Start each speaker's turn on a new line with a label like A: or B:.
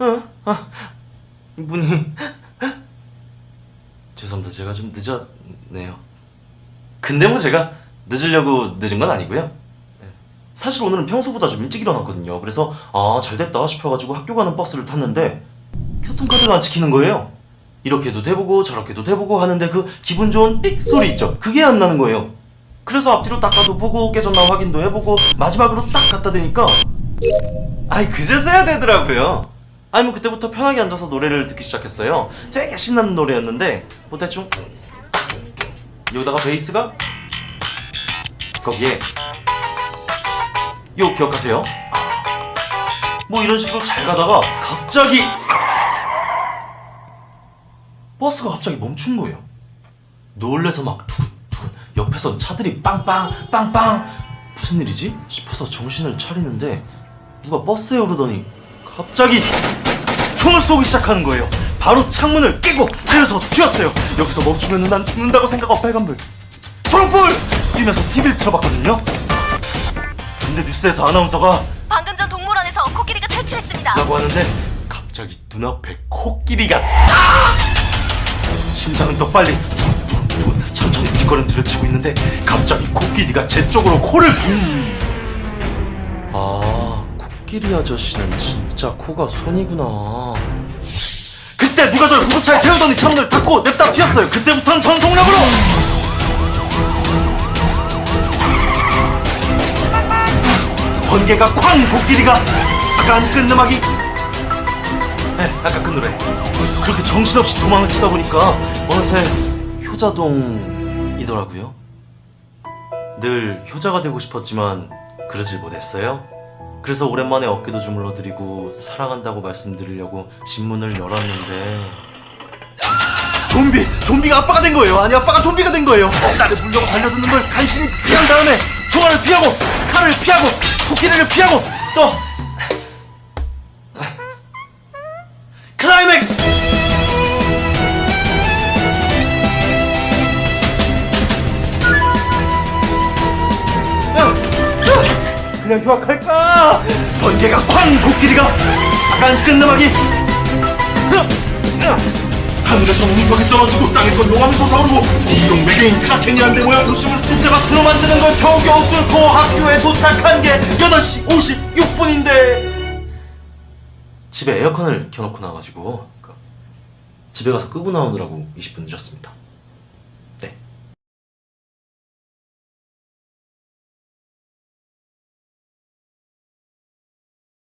A: 어, 아, 문이 죄송합니다. 제가 좀 늦었네요. 근데 뭐 제가 늦으려고 늦은 건 아니고요. 네. 사실 오늘은 평소보다 좀 일찍 일어났거든요. 그래서 아 잘 됐다 싶어가지고 학교 가는 버스를 탔는데 교통카드가 안 찍히는 거예요. 이렇게도 돼보고 저렇게도 돼보고 하는데 그 기분 좋은 삑 소리 있죠. 그게 안 나는 거예요. 그래서 앞뒤로 닦아도 보고 깨졌나 확인도 해보고 마지막으로 딱 갖다 대니까 아이 그제서야 되더라고요. 아니 뭐 그때부터 편하게 앉아서 노래를 듣기 시작했어요. 되게 신나는 노래였는데 뭐 대충 여기다가 베이스가 거기에 요 기억하세요? 뭐 이런 식으로 잘 가다가 갑자기 버스가 갑자기 멈춘 거예요. 놀래서 막 두근두근 옆에선 차들이 빵빵 빵빵 무슨 일이지 싶어서 정신을 차리는데 누가 버스에 오르더니 갑자기 총을 쏘기 시작하는 거예요. 바로 창문을 깨고 내려서 튀었어요. 여기서 멈추면 난 죽는다고 생각하고 빨간불 초록불 뛰면서 TV를 틀어봤거든요. 근데 뉴스에서 아나운서가
B: 방금 전 동물원에서 코끼리가 탈출했습니다.
A: 라고 하는데 갑자기 눈앞에 코끼리가 딱! 심장은 더 빨리 두근두근 천천히 뒷걸음질을 치고 있는데 갑자기 코끼리가 제 쪽으로 코를 음. 아 코끼리 아저씨는 진짜 코가 손이구나. 그때 누가 저를 구급차에 태우더니 창문을 닫고 냅다 튀었어요. 그때부터는 전속력으로! 번개가 쾅! 코끼리가 아까 끈 음악이. 네, 아까 그 노래. 그렇게 정신없이 도망을 치다 보니까 어느새 효자동이더라고요. 늘 효자가 되고 싶었지만 그러질 못했어요 그래서 오랜만에 어깨도 주물러 드리고 사랑한다고 말씀드리려고 집문을 열었는데 좀비! 좀비가 아빠가 된 거예요 아니 아빠가 좀비가 된 거예요 나를 물려고 달려드는 걸 간신히 피한 다음에 총알을 피하고 칼을 피하고 코끼리를 피하고 또 그냥 휴학할까? 번개가 쾅! 코끼리가 아간 끝나막이 하늘에서 운석이 떨어지고 땅에서 용암이 솟아오르고 매개인 크라켄이 한데 모여 도심을 숫자밭으로 만드는 걸 겨우겨우 뚫고 학교에 도착한 게 8시 56분인데 집에 에어컨을 켜놓고 나가지고 그 집에 가서 끄고 나오느라고 20분 늦었습니다